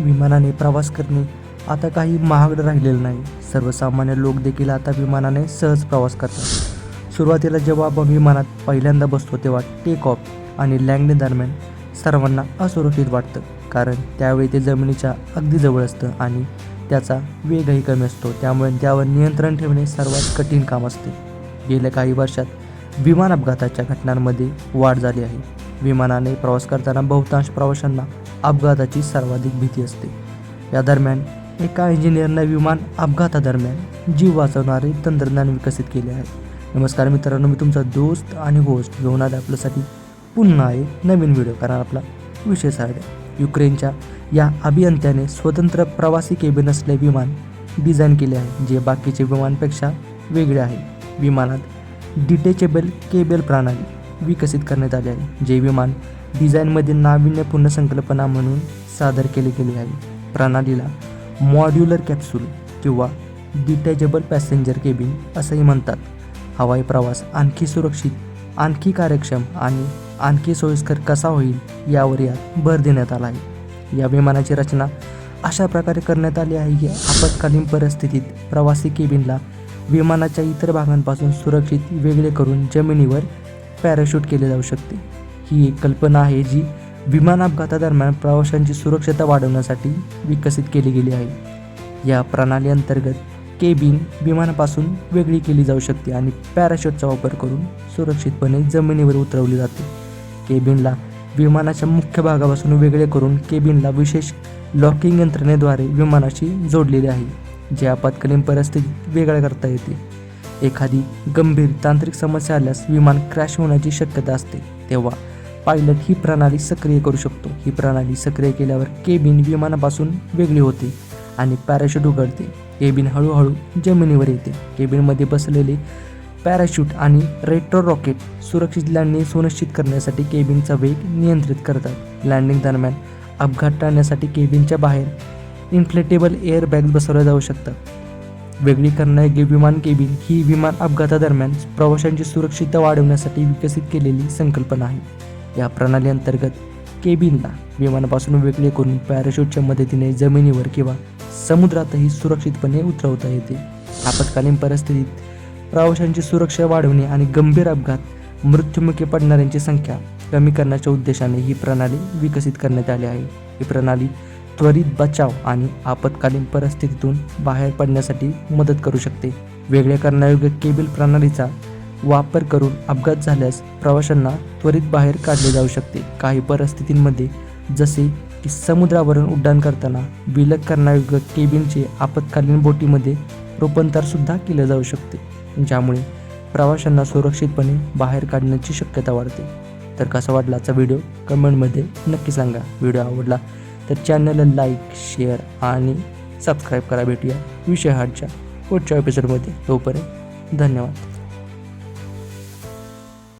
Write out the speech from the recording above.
विमानाने प्रवास करणे आता काही महागडं राहिलेलं नाही. सर्वसामान्य लोक देखील आता विमानाने सहज प्रवास करतात. सुरुवातीला जेव्हा आपण विमानात पहिल्यांदा बसतो तेव्हा टेक ऑफ आणि लँडिंग दरम्यान सर्वांना असुरक्षित वाटतं. कारण त्यावेळी ते जमिनीच्या अगदी जवळ असतं आणि त्याचा वेगही कमी असतो. त्यामुळे त्यावर नियंत्रण ठेवणे सर्वात कठीण काम असते. गेल्या काही वर्षात विमान अपघाताच्या घटनांमध्ये वाढ झाली आहे. विमानाने प्रवास करताना बहुतांश प्रवाशांना अपघाताची सर्वाधिक भीती असते. या दरम्यान एका इंजिनियरनं विमान अपघातादरम्यान जीव वाचवणारे तंत्रज्ञान विकसित केले आहे. नमस्कार मित्रांनो मी तुमचा दोस्त आणि होस्ट घेऊन आले आपल्यासाठी पुन्हा एक नवीन व्हिडिओ कारण आपला विषय आहे युक्रेनच्या या अभियंत्याने स्वतंत्र प्रवासी केबिन असले विमान डिझाईन केले आहे जे बाकीचे विमानपेक्षा वेगळे आहे. विमानात डिटेचेबल केबल प्रणाली विकसित करण्यात आली आहे जे विमान डिझाईनमध्ये नाविन्यपूर्ण संकल्पना म्हणून सादर केली गेली आहे. प्रणालीला मॉड्युलर कॅप्सूल किंवा डिटॅचेबल पॅसेंजर केबिन असंही म्हणतात. हवाई प्रवास आणखी सुरक्षित आणखी कार्यक्षम आणि आणखी सोयीस्कर कसा होईल यावर यात भर देण्यात आला आहे. या विमानाची रचना अशा प्रकारे करण्यात आली आहे की आपत्कालीन परिस्थितीत प्रवासी केबिनला विमानाच्या इतर भागांपासून सुरक्षित वेगळे करून जमिनीवर पॅराशूट केले जाऊ शकते. ही एक कल्पना आहे जी विमान अपघातादरम्यान प्रवाशांची सुरक्षता वाढवण्यासाठी विकसित केली गेली आहे. या प्रणाली अंतर्गत केबिन विमानापासून वेगळी केली जाऊ शकते आणि पॅराशूटचा वापर करून सुरक्षितपणे जमिनीवर उतरवली जाते. केबिनला विमानाच्या मुख्य भागापासून वेगळे करून केबिनला विशेष लॉकिंग यंत्रणेद्वारे विमानाशी जोडलेले आहे जे आपत्कालीन परिस्थितीत वेगळं करता येते. एखादी गंभीर तांत्रिक समस्या आल्यास विमान क्रॅश होण्याची शक्यता असते तेव्हा पायलट ही प्रणाली सक्रिय करू शकतो. ही प्रणाली सक्रिय केल्यावर केबिन विमानापासून वेगळी होते आणि पॅराशूट उघडते. केबिन हळूहळू जमिनीवर येते. केबिनमध्ये बसलेले पॅराशूट आणि रेट्रो रॉकेट सुरक्षित लँडिंग सुनिश्चित करण्यासाठी केबिनचा वेग नियंत्रित करतात. लँडिंग दरम्यान अपघात टाळण्यासाठी केबिनच्या बाहेर इन्फ्लेटेबल एअर बॅग बसवल्या जाऊ शकतात. वेगळी करण्यायोग्य विमान केबिन ही विमान अपघातादरम्यान प्रवाशांची सुरक्षितता वाढवण्यासाठी विकसित केलेली संकल्पना आहे. या प्रणाली अंतर्गत केबिनला विमानापासून वेगळे करून पॅराशूटच्या मदतीने जमिनीवर किंवा समुद्रातही सुरक्षितपणे उतरवता येते. आपत्कालीन परिस्थितीत प्रवाशांची सुरक्षा वाढवणे आणि गंभीर अपघात मृत्युमुखी पडणाऱ्यांची संख्या कमी करण्याच्या उद्देशाने ही प्रणाली विकसित करण्यात आली आहे. ही प्रणाली त्वरित बचाव आणि आपत्कालीन परिस्थितीतून बाहेर पडण्यासाठी मदत करू शकते. वेगळे करण्यायोग्य केबल प्रणालीचा वापर करून अपघात झाल्यास प्रवाशांना त्वरित बाहेर काढले जाऊ शकते. काही परिस्थितींमध्ये जसे की समुद्रावरून उड्डाण करताना विलग करण्यायोग्य केबिनचे आपत्कालीन बोटीमध्ये रूपांतरसुद्धा केले जाऊ शकते ज्यामुळे प्रवाशांना सुरक्षितपणे बाहेर काढण्याची शक्यता वाढते. तर कसा वाटला व्हिडिओ? कमेंटमध्ये नक्की सांगा. व्हिडिओ आवडला तर चॅनलला लाईक शेअर आणि सबस्क्राईब करा. भेटूया विषय हाटच्या पुढच्या एपिसोडमध्ये तोपर्यंत धन्यवाद.